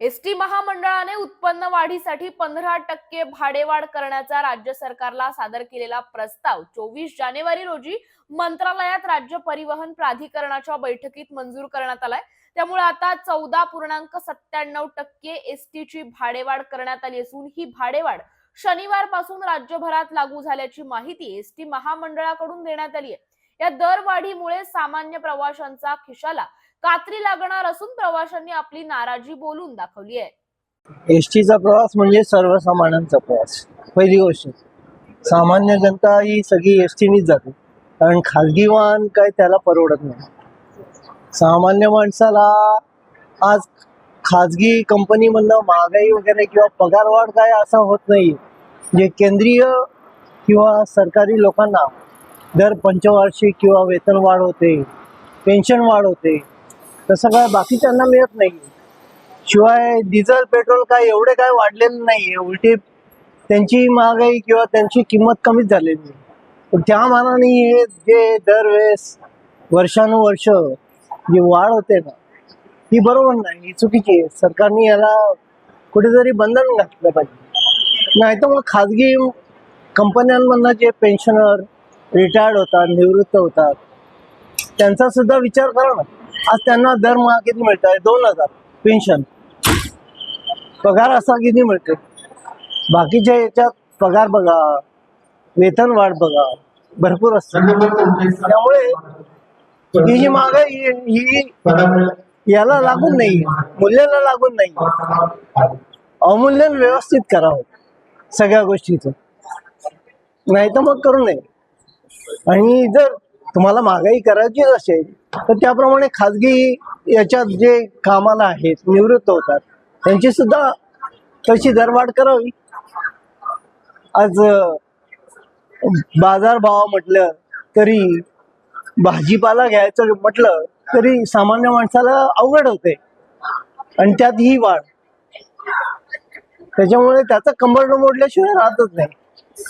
ST महामंडळाने उत्पन्न वाढीसाठी पंधरा टक्के भाडेवाढ करण्याचा राज्य सरकारला सादर केलेला प्रस्ताव चोवीस जानेवारी रोजी मंत्रालयात राज्य परिवहन प्राधिकरणाच्या बैठकीत मंजूर करण्यात आलाय. त्यामुळे आता चौदा पूर्णांक सत्त्याण्णव टक्के एसटीची भाडेवाढ करण्यात आली असून ही भाडेवाढ शनिवारपासून राज्यभरात लागू झाल्याची माहिती एसटी महामंडळाकडून देण्यात आली आहे. या दरवाढीमुळे सामान्य प्रवाशांचा खिशाला कात्री लागणार असून प्रवाशांनी आपली नाराजी बोलून दाखवली आहे. एसटीचा प्रवास म्हणजे सर्वसामान्यांचा प्रवास. पहिली गोष्ट सामान्य जनता ही सगळी एसटीनीच जाते. कारण खाजगी वाहन काय त्याला परवडत नाही. सामान्य माणसाला आज खाजगी कंपनीमधनं महागाई वगैरे किंवा पगारवाढ काय असा होत नाही जे केंद्रीय किंवा सरकारी लोकांना दर पंचवार्षिक किंवा वेतन वाढ होते पेन्शन वाढ होते तसं काय बाकीच्यांना मिळत नाही. शिवाय डिझेल पेट्रोल काय एवढे काय वाढलेले नाही उलटी त्यांची महागाई किंवा त्यांची किंमत कमीच झालेली नाही पण त्या मानाने हे जे दरवेळेस वर्षानुवर्ष जी वाढ होते ना ही बरोबर नाही ही चुकीची आहे. सरकारने याला कुठेतरी बंधन घातलं पाहिजे. नाही तर मग खाजगी कंपन्यांमधनं जे पेन्शनर रिटायर्ड होतात निवृत्त होतात. त्यांचा सुद्धा विचार करा ना. आज त्यांना दरमहा किती मिळत आहे दोन हजार पेन्शन पगार असा किती मिळते बाकीच्या याच्यात पगार बघा वेतन वाढ बघा भरपूर असते. त्यामुळे ही जी महागाई ही याला लागून नाही मूल्याला लागून नाही. अवमूल्यन व्यवस्थित करावं सगळ्या गोष्टीचं. नाही तर मग करू नये. आणि जर तुम्हाला महागाई करायचीच असेल तर त्याप्रमाणे खाजगी याच्यात जे कामाला आहेत निवृत्त होतात त्यांची सुद्धा तशी दरवाढ करावी. आज बाजार बाजारभाव म्हटलं तरी भाजीपाला घ्यायचं म्हटलं तरी सामान्य माणसाला अवघड होते. आणि त्यात ही वाढ. त्याच्यामुळे त्याचा कंबरड मोडल्याशिवाय राहतच नाही.